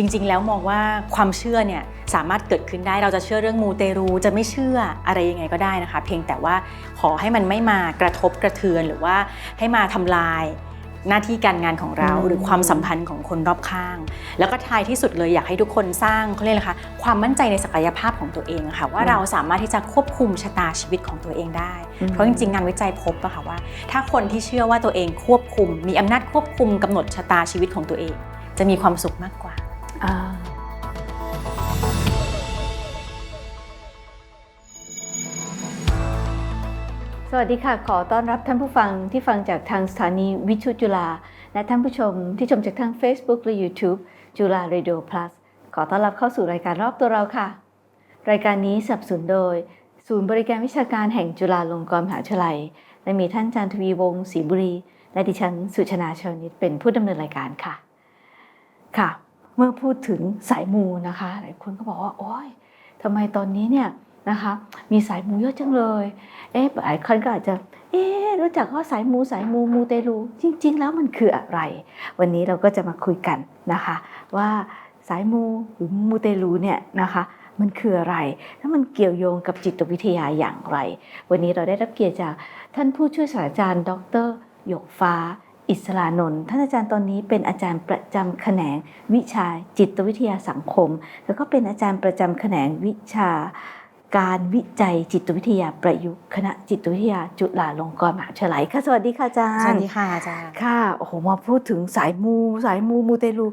จริง ๆ แล้วมองว่าความเชื่อเนี่ยสามารถเกิดขึ้นได้เราจะเชื่อเรื่องมูเตรูจะไม่เชื่ออะไรยังไงก็ได้นะคะ เพียงแต่ว่าขอให้มันไม่มากระทบกระเทือนหรือว่าให้มาทำลายหน้าที่การงานของเราอืมหรือความสัมพันธ์ของคนรอบข้าง แล้วก็ท้ายที่สุดเลยอยากให้ทุกคนสร้างเขาเรียกอะไรคะความมั่นใจในศักยภาพของตัวเองอะค่ะว่าเราสามารถที่จะควบคุมชะตาชีวิตของตัวเองได้ เพราะจริงๆ งานวิจัยพบอะค่ะว่า ถ้าคนที่เชื่อว่าตัวเองควบคุม มีอำนาจควบคุมกำหนดชะตาชีวิตของตัวเอง จะมีความสุขมากกว่าอ่า สวัสดีค่ะ ขอต้อนรับท่านผู้ฟังที่ฟังจากทางสถานีวิชุจุฬาและท่านผู้ชมที่ชมจากทาง Facebook และ YouTube จุฬา Radio Plus ขอต้อนรับเข้าสู่รายการรอบตัวเราค่ะ รายการนี้สนับสนุนโดย ศูนย์บริการวิชาการแห่งจุฬาลงกรณ์มหาวิทยาลัย และมีท่านจารย์ทวีวงศ์ศรีบุรี และดิฉันสุชนาเชลนิตเป็นผู้ดำเนินรายการค่ะ ค่ะ เมื่อพูดถึงสายมูนะคะหลายคนก็บอกว่าโอ๊ยทำไมตอนนี้เนี่ยนะคะมีสายมูเยอะจังเลย เอ๊ะหลายคนก็อาจจะ เอ๊ะรู้จักว่าสายมูสายมูมูเตลูจริง ๆ แล้วมันคืออะไร วันนี้เราก็จะมาคุยกันนะคะ ว่าสายมูหรือมูเตลูเนี่ยนะคะมันคืออะไร แล้วมันเกี่ยวโยงกับจิตวิทยาอย่างไร วันนี้เราได้รับเกียรติจากท่านผู้ช่วยศาสตราจารย์ ดรหยกฟ้า อิสรานนท์ท่านอาจารย์ตอนนี้เป็นอาจารย์ประจำแขนงวิชาจิตวิทยาสังคม แล้วก็เป็นอาจารย์ประจำแขนงวิชาการวิจัยจิตวิทยาประยุกต์คณะจิตวิทยาจุฬาลงกรณ์มหาวิทยาลัยค่ะสวัสดีค่ะอาจารย์สวัสดีค่ะอาจารย์ค่ะโอ้โหมาพูดถึงสายมูสายมูมูเตลู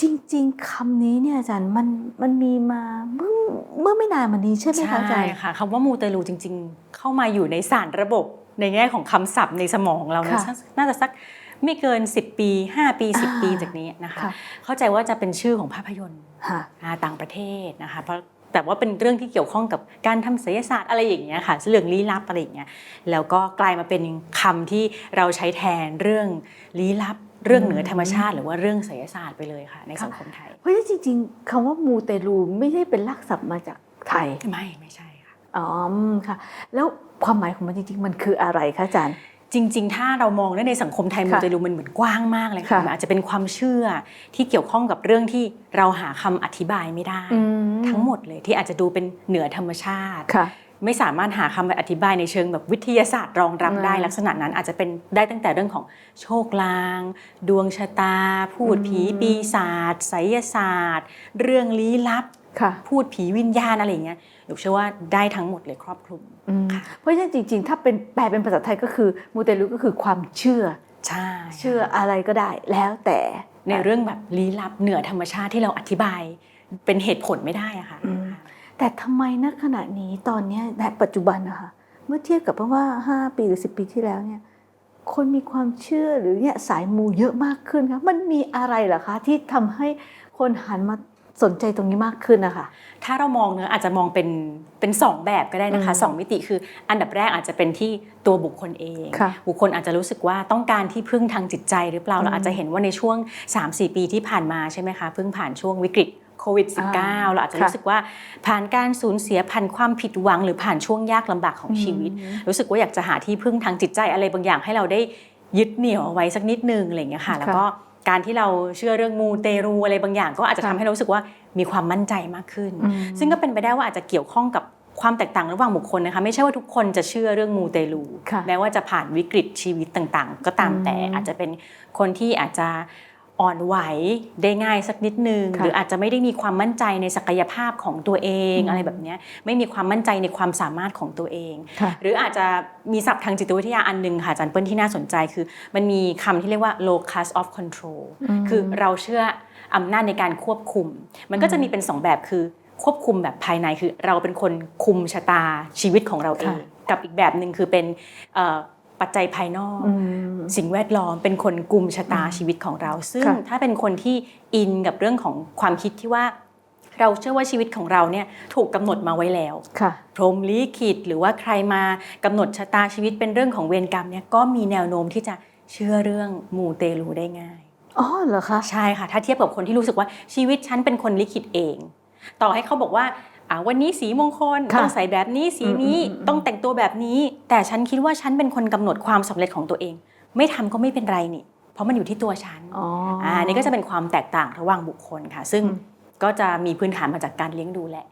จริง ๆคำนี้เนี่ยอาจารย์มันมันมีมาเมื่อเมื่อไม่นานมานี้ใช่ไหมคะอาจาใช่รย์ค่ะคำว่ามูเตลูจริง ๆ เข้ามาอยู่ในสารระบบในแง่ของคำศัพท์ในสมองเรานะค่ะน่าจะสัก ไม่เกิน 10 ปี 5 ปีอ่า10 ปีจากนี้นะคะค่ะเข้าใจว่าจะเป็นชื่อของภาพยนตร์ค่ะอ่าต่างประเทศนะคะเพราะแต่ว่าเป็นเรื่องที่เกี่ยวข้องกับการทำศิลปศาสตร์อะไรอย่างเงี้ยค่ะเรื่องลี้ลับอะไรอย่างเงี้ยแล้วก็กลายมาเป็นคำที่เราใช้แทนเรื่องลี้ลับเรื่องเหนือธรรมชาติ หรือว่าเรื่องศิลปศาสตร์ไปเลยค่ะ ในสังคมไทย เพราะฉะนั้นจริง ๆคำว่ามูเตลูไม่ได้เป็นลักศัพท์มาจากไทยไม่ไม่ใช่ค่ะอ๋อค่ะ แล้วความหมายของมันจริง ๆ มันคืออะไรคะอาจารย์ จริง ๆ ถ้าเรามองได้ในสังคมไทยค่ะมูเตลูมันเหมือนกว้างมากเลยค่ะค่ะมันอาจจะเป็นความเชื่อที่เกี่ยวข้องกับเรื่องที่เราหาคำอธิบายไม่ได้อืมทั้งหมดเลยที่อาจจะดูเป็นเหนือธรรมชาติค่ะไม่สามารถหาคำอธิบายในเชิงแบบวิทยาศาสตร์รองรับได้อืมลักษณะนั้นอาจจะเป็นได้ตั้งแต่เรื่องของโชคลาง ดวงชะตา พูดอืมผีปีศาจไสยศาสตร์ เรื่องลี้ลับค่ะ พูดผีวิญญาณอะไรอย่างเงี้ยหนูเชื่อว่าได้ทั้งหมดเลยครอบคลุมอืมค่ะเพราะฉะนั้นจริง ๆ ถ้าเป็นแปลเป็นภาษาไทยก็คือมูเตลูก็คือความเชื่อใช่เชื่ออะไรก็ได้แล้วแต่ในเรื่องแบบลี้ลับเหนือธรรมชาติที่เราอธิบายเป็นเหตุผลไม่ได้อะค่ะอืมแต่ทำไมณขณะนี้ตอนเนี้ยณปัจจุบันนะคะเมื่อเทียบกับเพราะว่า 5 ปีหรือ 10 ปีที่แล้วเนี่ยคนมีความเชื่อหรือเนี่ยสายมูเยอะมากขึ้นคะมันมีอะไรเหรอคะที่ทำให้คนหันมา สนใจตรงนี้มากขึ้นนะคะ ถ้าเรามองเนื้อะอาจจะมองเป็นเป็นสองแบบก็ได้นะคะอืมสองมิติคืออันดับแรกอาจจะเป็นที่ตัวบุคคลเองค่ะบุคคลอาจจะรู้สึกว่าต้องการที่พึ่งทางจิตใจหรือเปล่าอืมเราอาจจะเห็นว่าในช่วง 3-4 ปีที่ผ่านมาใช่ไหมคะเพิ่งผ่านช่วงวิกฤตโควิดอ่า -19 เราอาจจะค่ะรู้สึกว่าผ่านการสูญเสียผ่านความผิดหวัง หรือผ่านช่วงยากลำบากของชีวิตอืมรู้สึกว่าอยากจะหาที่พึ่งทางจิตใจอะไรบางอย่างให้เราได้ยึดเหนี่ยวเอาไว้สักนิดนึงอะไรอย่างเงี้ยค่ะ แล้วก็ การที่เราเชื่อเรื่องมูเตรูอะไรบางอย่าง ก็อาจจะทำค่ะให้เรารู้สึกว่ามีความมั่นใจมากขึ้นอืมซึ่งก็เป็นไปได้ว่าอาจจะเกี่ยวข้องกับความแตกต่างระหว่างบุคคลนะคะไม่ใช่ว่าทุกคนจะเชื่อเรื่องมูเตลูค่ะแม้ว่าจะผ่านวิกฤตชีวิตต่างๆ ก็ตามอืมแต่อาจจะเป็นคนที่อาจจะ อ่อนไหวได้ง่ายสักนิดนึงค่ะหรืออาจจะไม่ได้มีความมั่นใจในศักยภาพของตัวเองอืมอะไรแบบเนี้ยไม่มีความมั่นใจในความสามารถของตัวเองค่ะหรืออาจจะมีศัพท์ทางจิตวิทยาอันหนึ่งค่ะอาจารย์เปิ้ลที่น่าสนใจคือ มันมีคำที่เรียกว่า locus of control อืมคือเราเชื่ออำนาจในการควบคุม มันก็จะมีเป็นสองแบบคือ ควบคุมแบบภายในคือ เราเป็นคนคุมชะตาชีวิตของเราเอง กับอีกแบบหนึ่งคือเป็นเอ่อ ปัจจัยภายนอกอืมสิ่งแวดล้อมเป็นคนกลุ่มชะตาชีวิตของเรา ซึ่งค่ะถ้าเป็นคนที่อินกับเรื่องของความคิดที่ว่าเราเชื่อว่าชีวิตของเราเนี่ยถูกกำหนดมาไว้แล้วค่ะพรหมลิขิตหรือว่าใครมากำหนดชะตาชีวิตเป็นเรื่องของเวรกรรมเนี่ยก็มีแนวโน้มที่จะเชื่อเรื่องมูเตลูได้ง่าย อ๋อเหรอคะ ใช่ค่ะ ถ้าเทียบกับคนที่รู้สึกว่าชีวิตฉันเป็นคนลิขิตเอง ต่อให้เขาบอกว่าอ่า วันนี้สีมงคลค่ะต้องใส่แบบนี้สีนี้อืมอืมอืมต้องแต่งตัวแบบนี้ แต่ฉันคิดว่าฉันเป็นคนกำหนดความสำเร็จของตัวเอง ไม่ทำก็ไม่เป็นไรนี่ เพราะมันอยู่ที่ตัวฉันอ๋ออ่าอันนี้ก็จะเป็นความแตกต่างระหว่างบุคคลค่ะ ซึ่งอืมก็จะมีพื้นฐานมาจากการเลี้ยงดูแหละ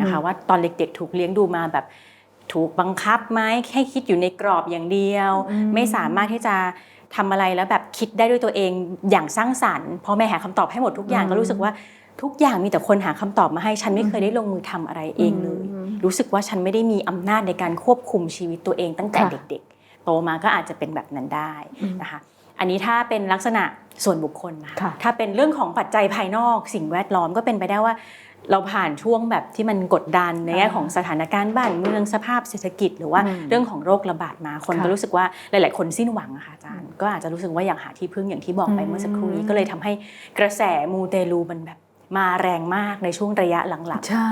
นะคะอืมว่าตอนเด็กๆถูกเลี้ยงดูมาแบบถูกบังคับไหมให้คิดอยู่ในกรอบอย่างเดียว ไม่สามารถที่จะทำอะไรแล้วแบบคิดได้ด้วยตัวเองอย่างสร้างสรรค์พอแม่หาคำตอบให้หมดทุกอย่างก็รู้สึกว่า ทุกอย่างมีแต่คนหาคำตอบมาให้ฉันไม่เคยได้ลงมือทำอะไรเองเลยอืมรู้สึกว่าฉันไม่ได้มีอำนาจในการควบคุมชีวิตตัวเองตั้งแต่ค่ะเด็ก ๆ โตมาก็อาจจะเป็นแบบนั้นได้อืมนะคะอันนี้ถ้าเป็นลักษณะส่วนบุคคลนะคะค่ะถ้าเป็นเรื่องของปัจจัยภายนอกสิ่งแวดล้อมก็เป็นไปได้ว่า เราผ่านช่วงแบบที่มันกดดันในแง่ของสถานการณ์บ้านเมืองสภาพเศรษฐกิจ หรือว่าอืมเรื่องของโรคระบาดมาคนค่ะก็รู้สึกว่าหลาย ๆ คนสิ้นหวังอะค่ะอาจารย์ ก็อาจจะรู้สึกว่าอยากหาที่พึ่งอย่างที่บอกไปอืมเมื่อสักครู่นี้ก็เลยทำให้กระแสมูเตลูมันแบบ มาแรงมากในช่วงระยะหลังใช่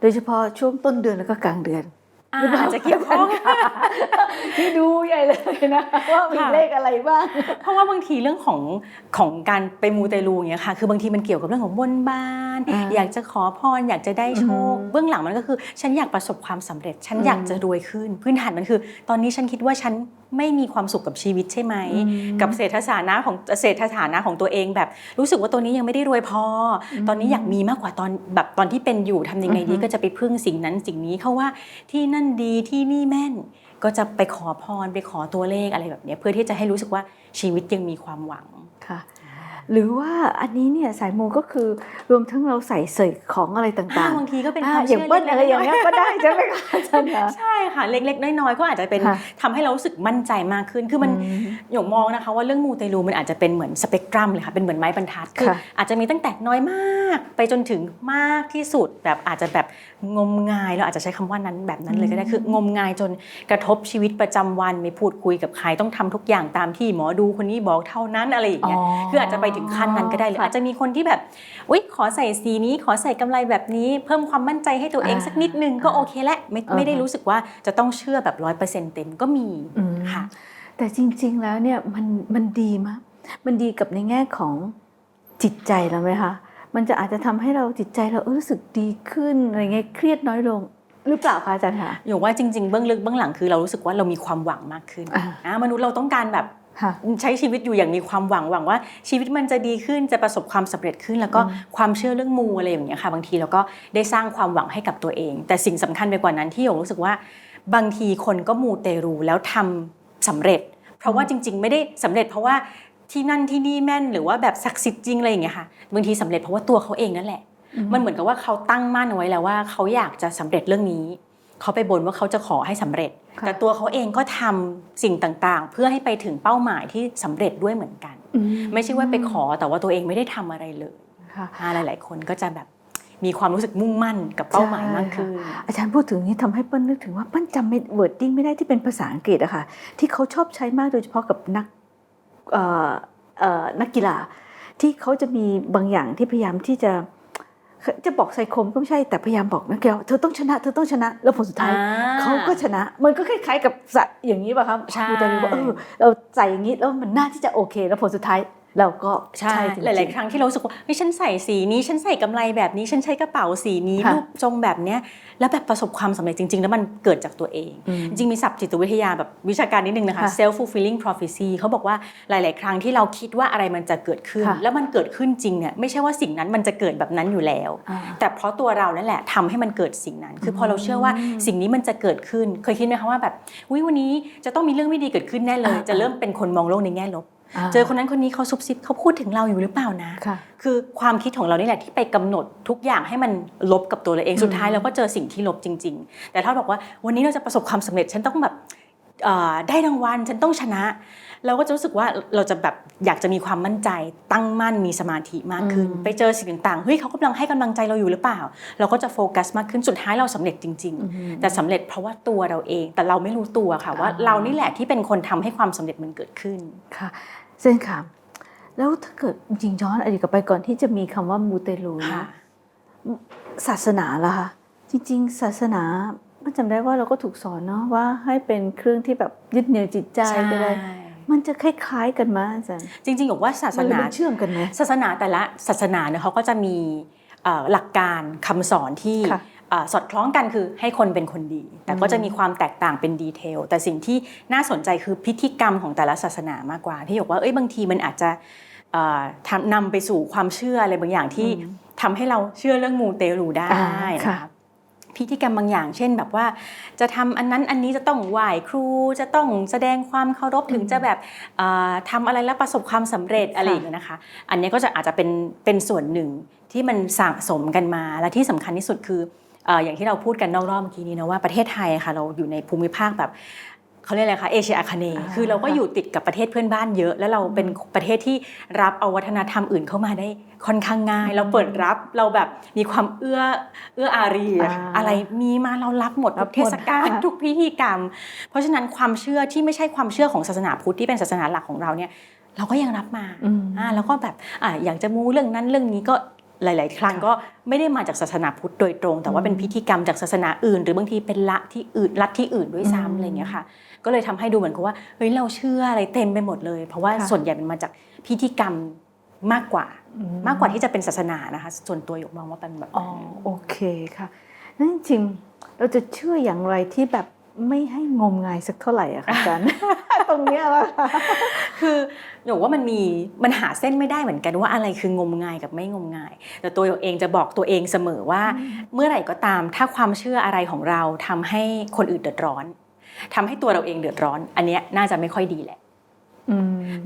โดยเฉพาะช่วงต้นเดือนแล้วก็กลางเดือนๆอาอาจจะเกี่ยวข้องที่ดูใหญ่เลยนะว่ามีค่ะเลขอะไรบ้าง เพราะว่าบางทีเรื่องของของการไปมูเตลูอย่างเงี้ยค่ะ คือบางทีมันเกี่ยวกับเรื่องของบนบานอ่าอยากจะขอพรอยากจะได้โชคอืมเบื้องหลังมันก็คือ ฉันอยากประสบความสำเร็จ ฉันอืมอยากจะรวยขึ้น พื้นฐานมันคือ ตอนนี้ฉันคิดว่าฉัน ไม่มีความสุขกับชีวิตใช่ไหมอืมกับเศรษฐฐานะของเศรษฐฐานะของตัวเองแบบ รู้สึกว่าตัวนี้ยังไม่ได้รวยพออมตอนนี้อยากมีมากกว่าตอนแบบตอนที่เป็นอยู่ทำยังไงดีอือฮึก็จะไปพึ่งสิ่งนั้นสิ่งนี้เขาว่าที่นั่นดีที่นี่แม่น ก็จะไปขอพรไปขอตัวเลขอะไรแบบเนี้ยเพื่อที่จะให้รู้สึกว่าชีวิตยังมีความหวังค่ะ หรือว่าอันนี้เนี่ยสายมูก็คือรวมทั้งเราใส่เสกของอะไรต่างบางทีก็เป็นอ่าความอเชื่ย่างอเบิ้ลเล็กๆอะไรอย่างเงี้ยน้ๆก็ได้ใช่ไหมคะอาจารย์คะใช่ค่ะเล็ก ๆ น้อยๆก็อาจจะเป็นค่ะทำให้เรารู้สึกมั่นใจมากขึ้นคือมันอืมหยงมองนะคะว่าเรื่องมูเตลูมันอาจจะเป็นเหมือนสเปกตรัมเลยค่ะเป็นเหมือนไม้บรรทัดคือค่ะอาจจะมีตั้งแต่น้อยมากไปจนถึงมากที่สุดแบบอาจจะแบบงมงายเราอาจจะใช้คำว่านั้นแบบนั้นเลยก็ได้คืองมงายจนกระทบชีวิตประจำวันไม่พูดคุยกับใครต้องทำทุกอย่างตามที่หมอดูคนนี้บอกเท่านั้นอะไรอย่างเงี้ยคืออาจจะไปถึงขั้นนั้นก็ได้หรือค่ะอาจจะมีคนที่แบบอุ๊ยขอใส่สีนี้ขอใส่กำไรแบบนี้ เพิ่มความมั่นใจให้ตัวเองอ่าสักนิดนึงก็โอเคแล้วไม่อ่าไม่ได้รู้สึกว่าจะต้องเชื่อแบบร้อยเปอร์เซ็นต์เต็มก็มีอืมค่ะแต่จริง ๆแล้วเนี่ยมันมันดีมากมันดีกับในแง่ของจิตใจเราไหมคะมันจะอาจจะทำให้เราจิตใจเราเออรู้สึกดีขึ้นอะไรเงี้ยเครียดน้อยลงหรือเปล่าคะอาจารย์คะอยู่ว่าจริงๆเบื้องลึกเบื้องหลังคือเรารู้สึกว่าเรามีความหวังมากขึ้นอ่าอ่ามนุษย์เราต้องการแบบค่ะ ใช้ชีวิตอยู่อย่างมีความหวังหวังว่า ชีวิตมันจะดีขึ้นจะประสบความสำเร็จขึ้น แล้วก็อืมความเชื่อเรื่องมูอะไรอย่างเงี้ยค่ะ บางทีเราก็ได้สร้างความหวังให้กับตัวเอง แต่สิ่งสำคัญไปกว่านั้นที่หยงรู้สึกว่า บางทีคนก็มูเตรูแล้วทำสำเร็จ เพราะว่าจริง ๆ ไม่ได้สำเร็จ เพราะว่าที่นั่นที่นี่แม่นหรือว่าแบบศักดิ์สิทธิ์จริงอะไรอย่างเงี้ยค่ะบางทีสำเร็จเพราะว่าตัวเขาเองนั่นแหละ มันเหมือนกับว่าเขาตั้งมั่นเอาไว้แล้วว่าเขาอยากจะสำเร็จเรื่องนี้ เขาไปบนว่าเขาจะขอให้สำเร็จค่ะแต่ตัวเขาเองก็ทำสิ่งต่างๆ เพื่อให้ไปถึงเป้าหมายที่สำเร็จด้วยเหมือนกันอืไม่ใช่ว่าไปขอแต่ว่าตัวเองไม่ได้ทำอะไรเลยค่ะอ่าหลายๆ คนก็จะแบบมีความรู้สึกมุ่งมั่นกับเป้าหมายมากขึ้นอาจารย์พูดถึงนี้ทำให้เปิ้ลนึกถึงว่าเปิ้ลจำไม่เวิร์ดดิ้งไม่ได้ที่เป็นภาษาอังกฤษอะค่ะที่เขาชอบใช้มากโดยเฉพาะกับนักเอ่อเอ่อนักกีฬาที่เขาจะมีบางอย่างที่พยายามที่จะ จะบอกไซโคมก็ไม่ใช่แต่พยายามบอกนักกีฬาว่าเธอต้องชนะเธอต้องชนะ แล้วผลสุดท้ายอ่าเขาก็ชนะ มันก็คล้ายๆกับสัตว์อย่างนี้ป่ะครับใช่ดูแต่รู้ว่าเออเราใส่อย่างนี้แล้วมันน่าที่จะโอเค แล้วผลสุดท้าย เราก็ใช่จริงหๆลาย ๆ ครั้งที่เรารู้สึกว่าเฮ้ยฉันใส่สีนี้ ฉันใส่กำไรแบบนี้ ฉันใช้กระเป๋าสีนี้ค่ะรูปทรงแบบเนี้ยแล้วแบบประสบความสำเร็จจริง ๆ แล้วมันเกิดจากตัวเองอืมจริงๆมีศัพท์จิตวิทยาแบบวิชาการนิดนึงนะคะค่ะ self fulfilling prophecy เขาบอกว่าหลาย ๆ ครั้งที่เราคิดว่าอะไรมันจะเกิดขึ้นค่ะแล้วมันเกิดขึ้นจริงเนี่ยไม่ใช่ว่าสิ่งนั้นมันจะเกิดแบบนั้นอยู่แล้วอ่าแต่เพราะตัวเรานั่นแหละทำให้มันเกิดสิ่งนั้น คือพอเราเชื่อว่าสิ่งนี้มันจะเกิดขึ้น เคยคิดไหมคะว่าแบบวิวันนี้จะต้องมีเรื่องไม่ดีเกิดขึ้นแน่เลยอ่าจะเริ่มเป็นคนมองโลกในแง่ลบา เจอคนนั้นคนนี้เขาซุบซิบเขาพูดถึงเราอยู่หรือเปล่านะค่ะคือความคิดของเรานี่แหละที่ไปกำหนดทุกอย่างให้มันลบกับตัวเราเองสุดท้ายเราก็เจอสิ่งที่ลบจริง ๆ แต่ถ้าบอกว่าวันนี้เราจะประสบความสำเร็จฉันต้องแบบเอ่อได้รางวัลฉันต้องชนะ เราก็จะรู้สึกว่าเราจะแบบอยากจะมีความมั่นใจตั้งมั่นมีสมาธิมากขึ้นอืมไปเจอสิ่งต่างๆเฮ้ยเขากำลังให้กำลังใจเราอยู่หรือเปล่า เราก็จะโฟกัสมากขึ้นสุดท้ายเราสำเร็จจริง ๆ แต่สำเร็จเพราะว่าตัวเราเองแต่เราไม่รู้ตัวค่ะว่าอ่าเรานี่แหละที่เป็นคนทำให้ความสำเร็จมันเกิดขึ้นค่ะ เส้นค่ะ แล้วถ้าเกิดจริงๆย้อนอดีตกลับไปก่อนที่จะมีคำว่ามูเตลูค่ะนะศาสนาล่ะคะจริง ๆ ศาสนามันจำได้ว่าเราก็ถูกสอนเนาะว่าให้เป็นเครื่องที่แบบยึดเหนี่ยวจิตใจไปเลยมันจะคล้ายๆกันไหมอาจารย์จริงๆบอกว่าศาสมันนามันเชื่อมกันไหมศาสนาแต่ละศาสนาเนี่ยเขาก็จะมีเอ่อหลักการคำสอนที่ค่ะอา สอดคล้องกันคือให้คนเป็นคนดี แต่ก็จะมีความแตกต่างเป็นดีเทล แต่สิ่งที่น่าสนใจคือพิธีกรรมของแต่ละศาสนามากกว่า ที่บอกว่าเอ้ยบางทีมันอาจจะอ่าทำนำไปสู่ความเชื่ออะไรบางอย่างที่ทำให้เราเชื่อเรื่องมูเตลูได้อ่านะค่ะคะพิธีกรรมบางอย่าง เช่นแบบว่า จะทำอันนั้นอันนี้จะต้องไหว้ครูจะต้องแสดงความเคารพถึงจะแบบอ่าทำอะไรแล้วประสบความสำเร็จอะไรอย่างเงี้ยนะคะ อันนี้ก็จะอาจจะเป็นเป็นส่วนหนึ่งที่มันสะสมกันมาและที่สำคัญที่สุดคือเอ่ออย่างที่เราพูดกันนอกรอบเมื่อกี้นี้นะว่าประเทศไทยอะค่ะเราอยู่ในภูมิภาคแบบเขาเรียกอะไรคะเอเชียอาคเนย์อ่าคือเราก็อยู่ติดกับประเทศเพื่อนบ้านเยอะ แล้วเราเป็นประเทศที่รับเอาวัฒนธรรมอื่นเข้ามาได้ค่อนข้างง่าย เราเปิดรับเราแบบมีความเอื้อเอื้ออารีอะค่ะอ่าอะไรมีมาเรารับหมดรัทุบกหมดเทศกาลค่ะทุกพิธีกรรม เพราะฉะนั้นความเชื่อที่ไม่ใช่ความเชื่อของศาสนาพุทธที่เป็นศาสนาหลักของเราเนี่ยเราก็ยังรับมาอืมอ่าแล้วก็แบบอ่าอยากจะมูเรื่องนั้นเรื่องนี้ก็ หลาย ๆ ครั้งค่ะก็ไม่ได้มาจากศาสนาพุทธโดยตรง แต่ว่าเป็นพิธีกรรมจากศาสนาอื่น หรือบางทีเป็นละที่อื่นลัทธิอื่นด้วยอืมซ้ำอะไรอย่างเงี้ยค่ะ ก็เลยทำให้ดูเหมือนกับว่าเฮ้ยเราเชื่ออะไรเต็มไปหมดเลย เพราะว่าค่ะส่วนใหญ่มันมาจากพิธีกรรมมากกว่าอืมากกว่าที่จะเป็นศาสนานะคะ ส่วนตัวหยกมองว่าเป็นแบบอ๋อนั้นโอเคค่ะนั่นจริงๆเราจะเชื่ออย่างไรที่แบบ ไม่ให้งมงายสักเท่าไหร่อะคะอาจารย์ ตรงเนี้ยว่าคือหนูว่ามันมีมันหาเส้นไม่ได้เหมือนกันว่าอะไรคืองมงายกับไม่งมงาย แต่ตัวหยกเองจะบอกตัวเองเสมอว่า เมื่อไหร่ก็ตามถ้าความเชื่ออะไรของเราทำให้คนอื่นเดือดร้อนทำให้ตัวเราเองเดือดร้อน อันเนี้ยน่าจะไม่ค่อยดีแหละอืม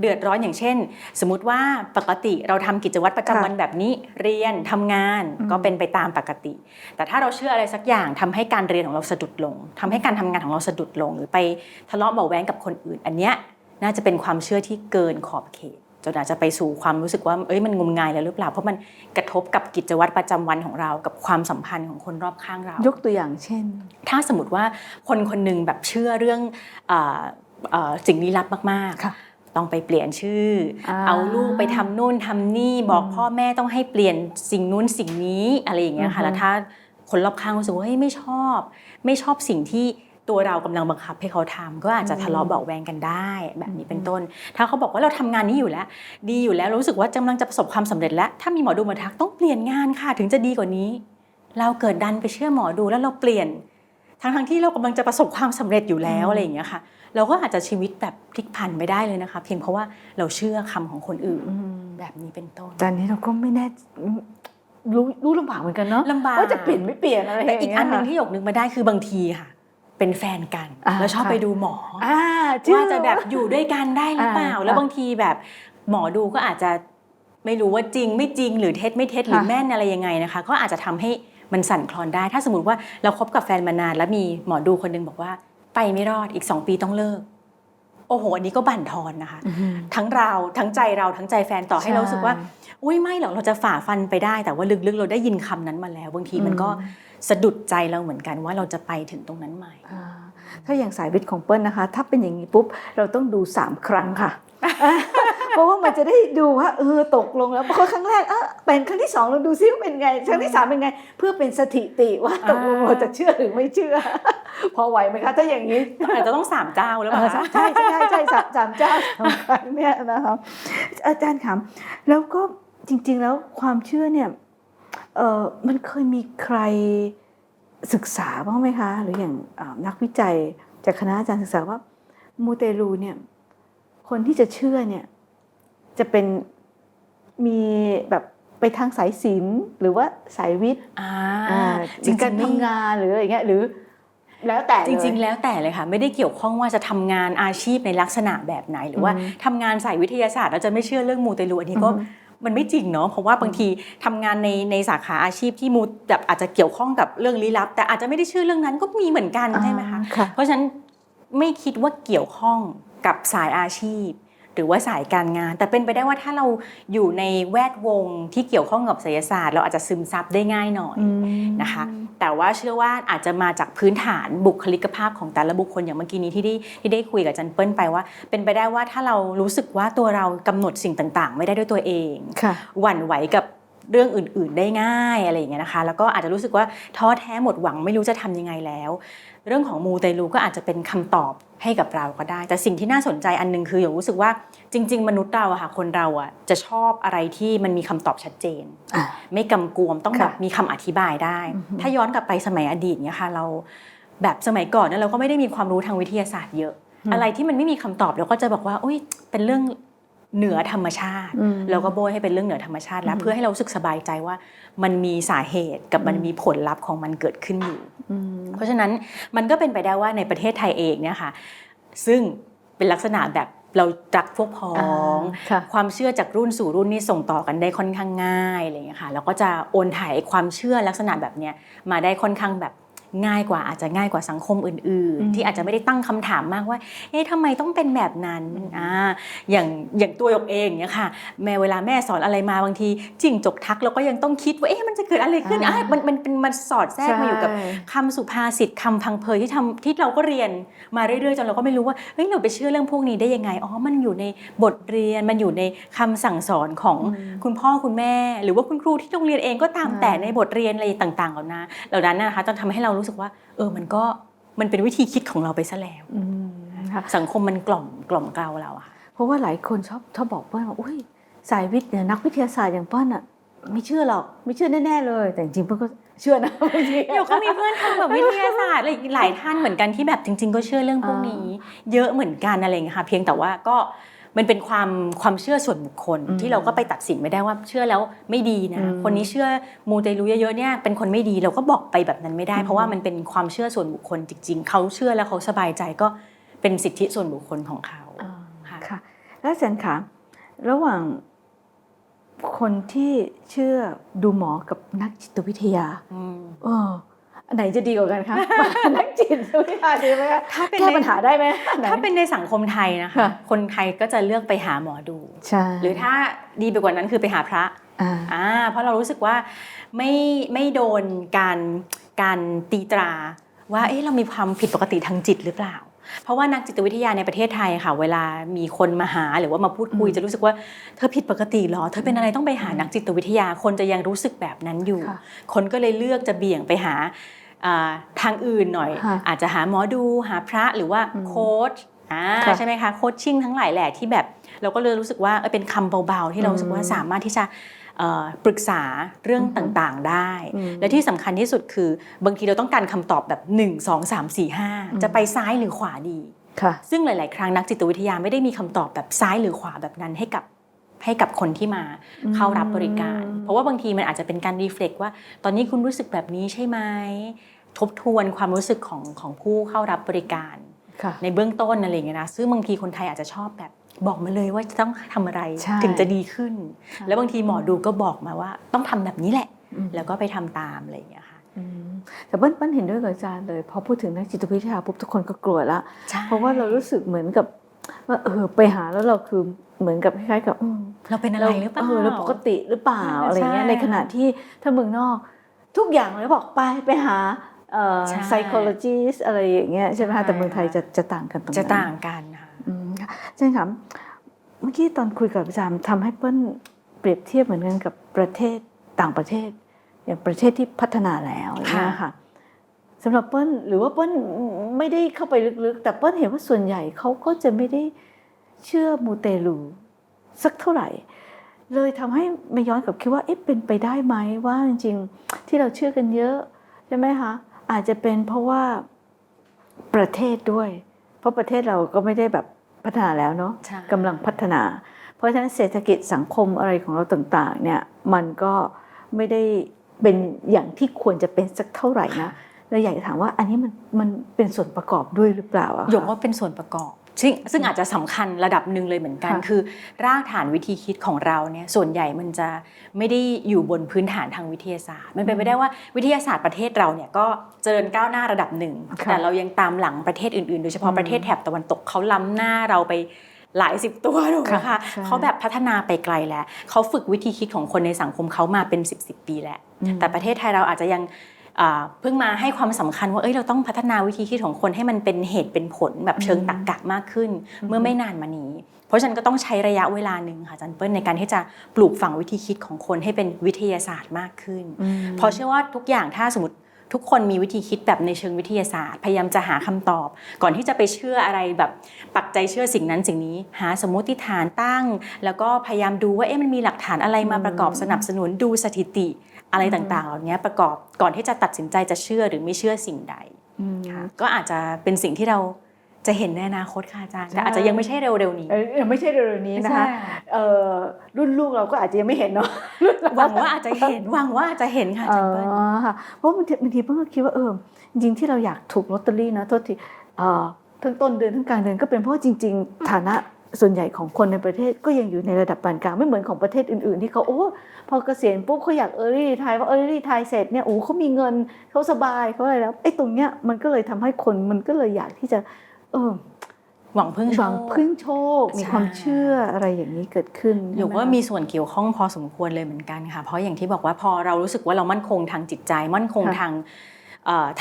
เดือดร้อนอย่างเช่น สมมติว่าปกติเราทำกิจวัตรประจำค่ะวันแบบนี้เรียนทำงานอืมก็เป็นไปตามปกติ แต่ถ้าเราเชื่ออะไรสักอย่างทำให้การเรียนของเราสะดุดลงทำให้การทำงานของเราสะดุดลง หรือไปทะเลาะเบาะแว้งกับคนอื่น อันเนี้ยน่าจะเป็นความเชื่อที่เกินขอบเขตจนอาจจะไปสู่ความรู้สึกว่าเอ้ยมันงมงายแล้วหรือเปล่า เพราะมันกระทบกับกิจวัตรประจำวันของเรา กับความสัมพันธ์ของคนรอบข้างเรา ยกตัวอย่างเช่น ถ้าสมมติว่าคนคนหนึ่งแบบเชื่อเรื่องเอ่อเอ่อสิ่งลี้ลับมากค่ะๆ ต้องไปเปลี่ยนชื่ออาเอาลูกไปทำนู่นทำนี่บอกอืมพ่อแม่ต้องให้เปลี่ยนสิ่งนู้นสิ่งนี้อะไรอย่างเงี้ยอือค่ะฮึแล้วถ้าคนรอบข้างรู้สึกว่าเฮ้ยไม่ชอบ ไม่ชอบสิ่งที่ตัวเรากำลังบังคับให้เขาทำก็อาจจะทะเลาะเบาะแวงกันได้ แบบนี้เป็นต้น ถ้าเขาบอกว่าเราทำงานนี้อยู่แล้ว ดีอยู่แล้วรู้สึกว่ากำลังจะประสบความสำเร็จแล้ว ถ้ามีหมอดูมาทักต้องเปลี่ยนงานค่ะ ถึงจะดีกว่านี้ เราเกิดดันไปเชื่อหมอดูแล้วเราเปลี่ยน ทั้งทั้งๆที่เรากำลังจะประสบความสำเร็จอยู่แล้วอืมอะไรอย่างเงี้ยค่ะ เราก็อาจจะชีวิตแบบพลิกผันไม่ได้เลยนะคะ เพียงเพราะว่าเราเชื่อคำของคนอื่นอืมแบบนี้เป็นต้นตอนนี้เราก็ไม่แน่รู้รู้ลำบากเหมือนกันเนาะลำบากว่าจะเปลี่ยนไม่เปลี่ยนอะไรแต่อีกอันหนึ่งย่าเยที่หยกนึกมาได้คือบางทีค่ะ เป็นแฟนกันอ่าแล้วชอบค่ะไปดูหมออ่าเชื่อว่าจะแบบอยู่ด้วยกันได้หรือเปล่าอ่า แล้วบางทีแบบหมอดูก็อาจจะไม่รู้ว่าจริงไม่จริงหรือเท็จไม่เท็จหรือค่ะแม่นอะไรยังไงนะคะ ก็อาจจะทำให้มันสั่นคลอนได้ ถ้าสมมติว่าเราคบกับแฟนมานานแล้วมีหมอดูคนหนึงบอกว่า ไปไม่รอดอีกสองปีต้องเลิก โอ้โหอันนี้ก็บั่นทอนนะคะอืมทั้งเราทั้งใจเราทั้งใจแฟนต่อให้เรารู้สึกว่า อุ้ยไม่หรอกเราจะฝ่าฟันไปได้แต่ว่าลึกๆ เราได้ยินคำนั้นมาแล้ว บางทีมันก็อืมสะดุดใจเราเหมือนกันว่าเราจะไปถึงตรงนั้นไหมอ่าถ้าอย่างสายวิทย์ของเปิ้ลนะคะ ถ้าเป็นอย่างนี้ปุ๊บเราต้องดู 3 ครั้งค่ะ เพราะว่ามันจะได้ดูว่าเออตกลงแล้วเพราะครั้งแรกเออเป็นครั้งที่สองเราดูซิว่าเป็นไง ครั้งที่สามเป็นไง เพื่อเป็นสถิติว่าตกลงอ่าเราจะเชื่อหรือไม่เชื่อ พอไหวไหมคะ ถ้าอย่างนี้อาจจะต้องสามเจ้าแล้วเอเปล่าอคะใช่ใช่ใช่ใช่สามสามเจ้าสามครั้งเนี่ยนะคะอาจารย์ถามแล้วก็จริง ๆ แล้วความเชื่อเนี่ยเออมันเคยมีใครศึกษาบ้างไหมคะ หรืออย่างอ่านักวิจัยจากคณะอาจารย์ศึกษาว่ามูเตลูเนี่ยคนที่จะเชื่อเนี่ย จะเป็นมีแบบไปทางสายศิลป์หรือว่าสายวิทย์อ่าอ่าจริงการๆไม่ทำงานหรืออะไรเงี้ยหรือแล้วแต่จริงๆเลยแล้วแต่เลยค่ะไม่ได้เกี่ยวข้องว่าจะทำงานอาชีพในลักษณะแบบไหน หรือว่าอืมทำงานสายวิทยาศาสตร์แล้วจะไม่เชื่อเรื่องมูเตลูอันนี้ก็อืมมันไม่จริงเนาะเพราะว่าบางทีทำงานในในสาขาอาชีพที่มูแบบอาจจะเกี่ยวข้องกับเรื่องลี้ลับ แต่อาจจะไม่ได้เชื่อเรื่องนั้นก็มีเหมือนกันใช่ไหมคะอ่าค่ะเพราะฉะนั้นไม่คิดว่าเกี่ยวข้องกับสายอาชีพ หรือว่าสายการงาน แต่เป็นไปได้ว่าถ้าเราอยู่ในแวดวงที่เกี่ยวข้องกับศิลศาสตร์ เราอาจจะซึมซับได้ง่ายหน่อยอืมนะคะ แต่ว่าเชื่อว่าอาจจะมาจากพื้นฐานบุคลิกภาพของแต่ละบุคคลอย่างเมื่อกี้นี้ที่ได้ที่ได้คุยกับอาจันเปิ้ลไปว่า เป็นไปได้ว่าถ้าเรารู้สึกว่าตัวเรากำหนดสิ่งต่าง ๆ ไม่ได้ด้วยตัวเองค่ะหวั่นไหวกับเรื่องอื่น ๆ ได้ง่ายอะไรอย่างเงี้ยนะคะ แล้วก็อาจจะรู้สึกว่าท้อแท้หมดหวังไม่รู้จะทำยังไงแล้ว เรื่องของมูเตลูก็อาจจะเป็นคำตอบให้กับเราก็ได้ แต่สิ่งที่น่าสนใจอันหนึงคืออย่างรู้สึกว่าจริง ๆ มนุษย์เราอะค่ะคนเราอะจะชอบอะไรที่มันมีคำตอบชัดเจนอ่าไม่กำกวมต้องแบบค่ะมีคำอธิบายได้อือฮึถ้าย้อนกลับไปสมัยอดีตเนี่ยค่ะเราแบบสมัยก่อนเนี่ยเราก็ไม่ได้มีความรู้ทางวิทยาศาสตร์เยอะ อะไรที่มันไม่มีคำตอบเราก็จะบอกว่าอุ้ยเป็นเรื่อง เหนือธรรมชาติอืมเราก็โบยให้เป็นเรื่องเหนือธรรมชาติแล้วอืมเพื่อให้เรารู้สึกสบายใจว่ามันมีสาเหตุกับมันอืมมีผลลัพธ์ของมันเกิดขึ้นอยู่อืมเพราะฉะนั้นมันก็เป็นไปได้ว่าในประเทศไทยเองเนี่ยค่ะซึ่งเป็นลักษณะแบบเรารักพวกพ้องค่ะความเชื่อจากรุ่นสู่รุ่นนี่ส่งต่อกันได้ค่อนข้างง่ายอะไรอย่างเงี้ยค่ะแล้วก็จะโอนถ่ายความเชื่อลักษณะแบบเนี้ยมาได้ค่อนข้างแบบ ง่ายกว่าอาจจะง่ายกว่าสังคมอื่นอืมๆที่อาจจะไม่ได้ตั้งคำถามมากว่า เอ๊ะทำไมต้องเป็นแบบนั้นอ่าอย่างอย่างตัวหยกเองเนี่ยค่ะ แม่เวลาแม่สอนอะไรมาบางทีจิ้งจกทักเราก็ยังต้องคิดว่าเอ๊ะมันจะเกิดอะไรขึ้นอ่าอะมันมันเป็นมันสอดแทรกมาอยู่กับใช่คำสุภาษิตคำพังเพยที่ทำที่เราก็เรียนมาเรื่อยๆจนเราก็ไม่รู้ว่าเฮ้ยเราไปเชื่อเรื่องพวกนี้ได้ยังไงอ๋อมันอยู่ในบทเรียนมันอยู่ในคำสั่งสอนของอืมคุณพ่อคุณแม่ หรือว่าคุณครูที่โรงเรียนเองก็ตามอ่าแต่ในบทเรียนอะไรต่างๆเหล่านั้นเหล่านั้นนะคะจะทำให้เรารู้สึกว่า เออมันก็มันเป็นวิธีคิดของเราไปซะแล้วอืมค่ะสังคมมันกล่อมกล่อมเกลาเราอะค่ะเพราะว่าหลายคนชอบชอบบอกว่าอุ้ยสายวิทย์เนี่ยนักวิทยาศาสตร์อย่างป้อนอะไม่เชื่อหรอกไม่เชื่อแน่ๆเลย แต่จริงๆเป้อนก็เชื่อนะบางทีเดี๋ยวก็มีเพื่อนทำแบบวิทยาศาสตร์อะไรหลายท่านเหมือนกันที่แบบจริง ๆ ก็เชื่อเรื่องพวกนี้ เยอะเหมือนกันอะไรอย่างเงี้ยค่ะเพียงแต่ว่าก็ มันเป็นความความเชื่อส่วนบุคคลอืมที่เราก็ไปตัดสินไม่ได้ว่าเชื่อแล้วไม่ดีนะอืมคนนี้เชื่อมูเตลูเยอะๆเนี่ยเป็นคนไม่ดีเราก็บอกไปแบบนั้นไม่ได้อืมเพราะว่ามันเป็นความเชื่อส่วนบุคคลจริง ๆเขาเชื่อแล้วเขาสบายใจก็เป็นสิทธิส่วนบุคคลของเขาอ่าค่ะค่ะแล้วอาจารย์คะระหว่างคนที่เชื่อดูหมอกับนักจิตวิทยาอืมเออ อันไหนจะดีกว่ากันคะนักจิตวิทยาดีไหมคะถ้าเป็นแก้ในปัญหาได้ไหมอัไหถ้าเป็นในสังคมไทยนะคะค่ะคนไทยก็จะเลือกไปหาหมอดูใช่หรือถ้าดีไปกว่านั้นคือไปหาพระอ่าอ่าเพราะเรารู้สึกว่าไม่ไม่โดนการการตีตราว่าเอ๊ะเรามีความผิดปกติทางจิตหรือเปล่า เพราะว่านักจิตวิทยาในประเทศไทยค่ะ เวลามีคนมาหาหรือว่ามาพูดคุยอืมจะรู้สึกว่าเธอผิดปกติเหรอ เธอเป็นอะไรต้องไปหาอืมนักจิตวิทยาคนจะยังรู้สึกแบบนั้นอยู่ค่ะคนก็เลยเลือกจะเบี่ยงไปหาอ่าทางอื่นหน่อยค่ะอาจจะหาหมอดูหาพระหรือว่าอืมโค้ชอ่าค่ะใช่ไหมคะโค้ชชิ่งทั้งหลายแหละที่แบบ เราก็เลยรู้สึกว่าเออเป็นคำเบาๆ ที่เรารู้สึกว่าอืมสามารถที่จะเอ่อ ปรึกษาเรื่องอือฮึต่างๆได้อืมและที่สำคัญที่สุดคือบางทีเราต้องการคำตอบแบบ 1 2 3 4 5 จะไปซ้ายหรือขวาดีค่ะซึ่งหลาย ๆ ครั้งนักจิตวิทยาไม่ได้มีคำตอบแบบซ้ายหรือขวาแบบนั้นให้กับให้กับคนที่มาอืมเข้ารับบริการ เพราะว่าบางทีมันอาจจะเป็นการรีเฟล็กว่า ตอนนี้คุณรู้สึกแบบนี้ใช่ไหมทบทวนความรู้สึกของของผู้เข้ารับบริการค่ะในเบื้องต้นอะไรอย่างเงี้ยนะซึ่งบางทีคนไทยอาจจะชอบแบบ บอกมาเลยว่าจะต้องทำอะไรใช่ถึงจะดีขึ้นค่ะแล้วบางทีหมอดูก็บอกมาว่าต้องทำแบบนี้แหละอืมแล้วก็ไปทำตามอะไรอย่างเงี้ยค่ะอืมแต่เปิ้ลเปิ้ลเห็นด้วยกับอาจารย์เลยพอพูดถึงนักจิตวิทยาปุ๊บทุกคนก็กลัวละใช่เพราะว่าเรารู้สึกเหมือนกับว่าเออไปหาแล้วเราคือเหมือนกับคล้ายๆกับอืมเราเป็นอะไรหรือเปล่าเออเราปกติหรือเปล่าใช่อะไรเงี้ยในขณะที่ถ้าเมืองนอก ทุกอย่างเลยบอกไปไปหาเอ่อใช่ psychologist อะไรอย่างเงี้ยใช่ไหมใช่คะแต่เมืองไทยจะจะต่างกันตรงนั้นจะต่างกันค่ะอืม ค่ะอาจารย์ครับเมื่อกี้ตอนคุยกับอาจารย์ทำให้เปิ้ลเปรียบเทียบเหมือนกันกับประเทศต่างประเทศ อย่างประเทศที่พัฒนาแล้วอย่างเงี้ยค่ะสำหรับเปิ้ลหรือว่าเปิ้ลไม่ได้เข้าไปลึกๆ แต่เปิ้ลเห็นว่าส่วนใหญ่เขาก็จะไม่ได้เชื่อมูเตลูสักเท่าไหร่ เลยทำให้มาย้อนกลับคิดว่าเอ๊ะเป็นไปได้ไหมว่าจริงๆที่เราเชื่อกันเยอะใช่ไหมคะอาจจะเป็นเพราะว่าประเทศด้วย เพราะประเทศเราก็ไม่ได้แบบ พัฒนาแล้วเนาะใช่กำลังพัฒนา เพราะฉะนั้นเศรษฐกิจสังคมอะไรของเราต่างๆเนี่ยมันก็ไม่ได้เป็นอย่างที่ควรจะเป็นสักเท่าไหร่นะเราอยากจะถามว่าอันนี้มันมันเป็นส่วนประกอบด้วยหรือเปล่าอะคะหยกว่าเป็นส่วนประกอบ ซึ่งซึ่งอาจจะสำคัญระดับหนึ่งเลยเหมือนกันค่ะคือ รากฐานวิธีคิดของเราเนี่ยส่วนใหญ่มันจะไม่ได้อยู่บนพื้นฐานทางวิทยาศาสตร์ มันเป็นไปได้ว่าวิทยาศาสตร์ประเทศเราเนี่ยก็เจริญก้าวหน้าระดับหนึ่งค่ะแต่เรายังตามหลังประเทศอื่นๆ โดยเฉพาะอืมประเทศแถบตะวันตกเขาล้ำหน้าเราไปหลายสิบตัวถูกไหมค่ะคะใช่เขาแบบพัฒนาไปไกลแล้วเขาฝึกวิธีคิดของคนในสังคมเขามาเป็น 10บสปีแล้วอืมแต่ประเทศไทยเราอาจจะยังอ่า เพิ่งมาให้ความสำคัญว่าเอ้ยเราต้องพัฒนาวิธีคิดของคนให้มันเป็นเหตุเป็นผลแบบเชิงตรรกะมากขึ้น เมื่อไม่นานมานี้ เพราะราะฉะนั้นก็ต้องใช้ระยะเวลาหนึ่งค่ะอาจันเปิ้ลในการที่จะปลูกฝังวิธีคิดของคนให้เป็นวิทยาศาสตร์มากขึ้น เพราะเชื่อว่าทุกอย่างถ้าสมมติทุกคนมีวิธีคิดแบบในเชิงวิทยาศาสตร์ พยายามจะหาคำตอบ ก่อนที่จะไปเชื่ออะไรแบบปักใจเชื่อสิ่งนั้นสิ่งนี้ หาสมมติฐานตั้ง แล้วก็พยายามดูว่าเอ๊ะมันมีหลักฐานอะไรมาประกอบสนับสนุนดูสถิติ อะไรต่างๆ เหล่านี้ประกอบก่อนที่จะตัดสินใจจะเชื่อหรือไม่เชื่อสิ่งใดอืมค่ะก็อาจจะเป็นสิ่งที่เราจะเห็นในอนาคตค่ะอาจารย์แต่อาจจะยังไม่ใช่เร็วๆนี้เออไม่ใช่เร็วๆนี้นะคะเอ่อรุ่นลูกเราก็อาจจะยังไม่เห็นเนาะหวังว่าอาจจะเห็นหวังว่าอาจจะเห็นค่ะอาจารย์เปิ้ลอ๋อค่ะเพราะบางทีบางทีเพิ่งก็คิดว่าเออจริงๆที่เราอยากถูกลอตเตอรี่นะโทษทีเอ่อทั้งต้นเดือนทั้งกลางเดือนก็เป็นเพราะจริง ๆ ฐานะ ส่วนใหญ่ของคนในประเทศก็ยังอยู่ในระดับปานกลางไม่เหมือนของประเทศอื่นๆ ที่เขาโอ้พอเกษียณปุ๊บเขาอยากเออรี่ทายว่าเออรี่ทายเสร็จเนี่ยโอ้เขามีเงินเขาสบายเขาอะไรแล้วไอ้ตรงเนี้ยมันก็เลยทำให้คนมันก็เลยอยากที่จะ เออหวังพึ่งโชหวังคพึ่งโชค มีใช่ความเชื่ออะไรอย่างนี้เกิดขึ้นหรือใช่ไหว่าคะมีส่วนเกี่ยวข้องพอสมควรเลยเหมือนกันค่ะ เพราะอย่างที่บอกว่าพอเรารู้สึกว่าเรามั่นคงทางจิตใจ มั่นคงค่ะทางเอ่อ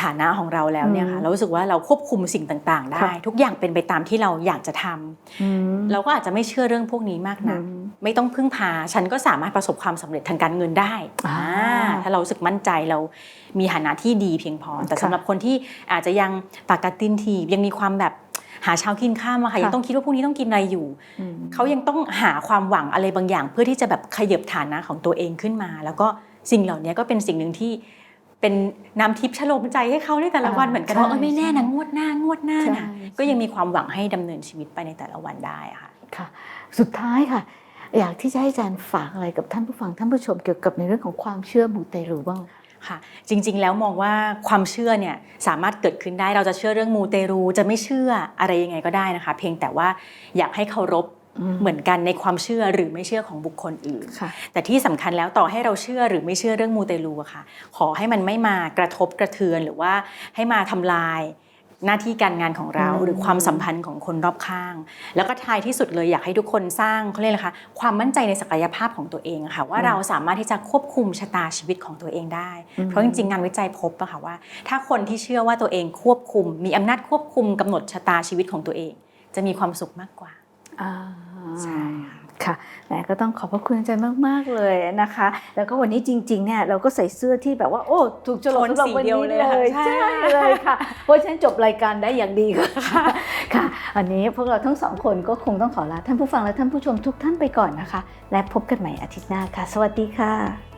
ฐานะของเราแล้วเนี่ยค่ะอืมเรารู้สึกว่าเราควบคุมสิ่งต่างๆ ได้ค่ะทุกอย่างเป็นไปตามที่เราอยากจะทำอืมเราก็อาจจะไม่เชื่อเรื่องพวกนี้มากนักอืมไม่ต้องพึ่งพา ฉันก็สามารถประสบความสำเร็จทางการเงินได้อ่าอ่าถ้าเรารู้สึกมั่นใจเรามีฐานะที่ดีเพียงพอ แต่ค่ะสำหรับคนที่อาจจะยังปากกัดตินทีบยังมีความแบบหาเช้ากินข้ามอะค่ะยังค่ะต้องคิดว่าพรุ่งนี้ต้องกินอะไรอยู่อืมเขายังต้องหาความหวังอะไรบางอย่าง เพื่อที่จะแบบขยับฐานะของตัวเองขึ้นมา แล้วก็สิ่งเหล่านี้ก็เป็นสิ่งหนึ่งที่ เป็นน้ำทิพย์ชโลมใจให้เขาในแต่ละวันอ่าเหมือนกันใช่ว่าเออไม่แน่นะใช่งวดหน้างวดหน้านะใช่ก็ยังมีความหวังให้ดำเนินชีวิตไปในแต่ละวันได้อะค่ะค่ะ สุดท้ายค่ะ อยากที่จะให้อาจารย์ฝากอะไรกับท่านผู้ฟังท่านผู้ชมเกี่ยวกับในเรื่องของความเชื่อมูเตลูบ้างค่ะจริงๆ แล้วมองว่าความเชื่อเนี่ยสามารถเกิดขึ้นได้เราจะเชื่อเรื่องมูเตรูจะไม่เชื่ออะไรยังไงก็ได้นะคะ เพียงแต่ว่าอยากให้เคารพอืม เหมือนกันในความเชื่อหรือไม่เชื่อของบุคคลอื่นค่ะแต่ที่สำคัญแล้วต่อให้เราเชื่อหรือไม่เชื่อเรื่องมูเตลูอะค่ะ ขอให้มันไม่มากระทบกระเทือนหรือว่าให้มาทำลายหน้าที่การงานของเราอืมหรือความสัมพันธ์ของคนรอบข้าง แล้วก็ท้ายที่สุดเลยอยากให้ทุกคนสร้างเขาเรียกอะไรคะความมั่นใจในศักยภาพของตัวเองอะค่ะว่าเราสามารถที่จะควบคุมชะตาชีวิตของตัวเองได้ เพราะจริงๆงานวิจัยพบอะค่ะว่า ถ้าคนที่เชื่อว่าตัวเองควบคุม มีอำนาจควบคุมกำหนดชะตาชีวิตของตัวเอง จะมีความสุขมากกว่าอ่า ใช่ค่ะค่ะแหมก็ต้องขอบพระคุณอาจารย์มาก ๆ เลยนะคะ แล้วก็วันนี้จริง ๆ เนี่ยเราก็ใส่เสื้อที่แบบว่า โอ้ ถูกโจทย์สำหรับวันโทนสีเดียวนี้เลยเลค่ะยใช่ใช่เลยค่ะ เพราะฉะนั้นจบรายการได้อย่างดีค่ะค่ะอันนี้พวกเราทั้งสองคนก็คงต้องขอลาท่านผู้ฟังและท่านผู้ชมทุกท่านไปก่อนนะคะ และพบกันใหม่อาทิตย์หน้าค่ะ สวัสดีค่ะ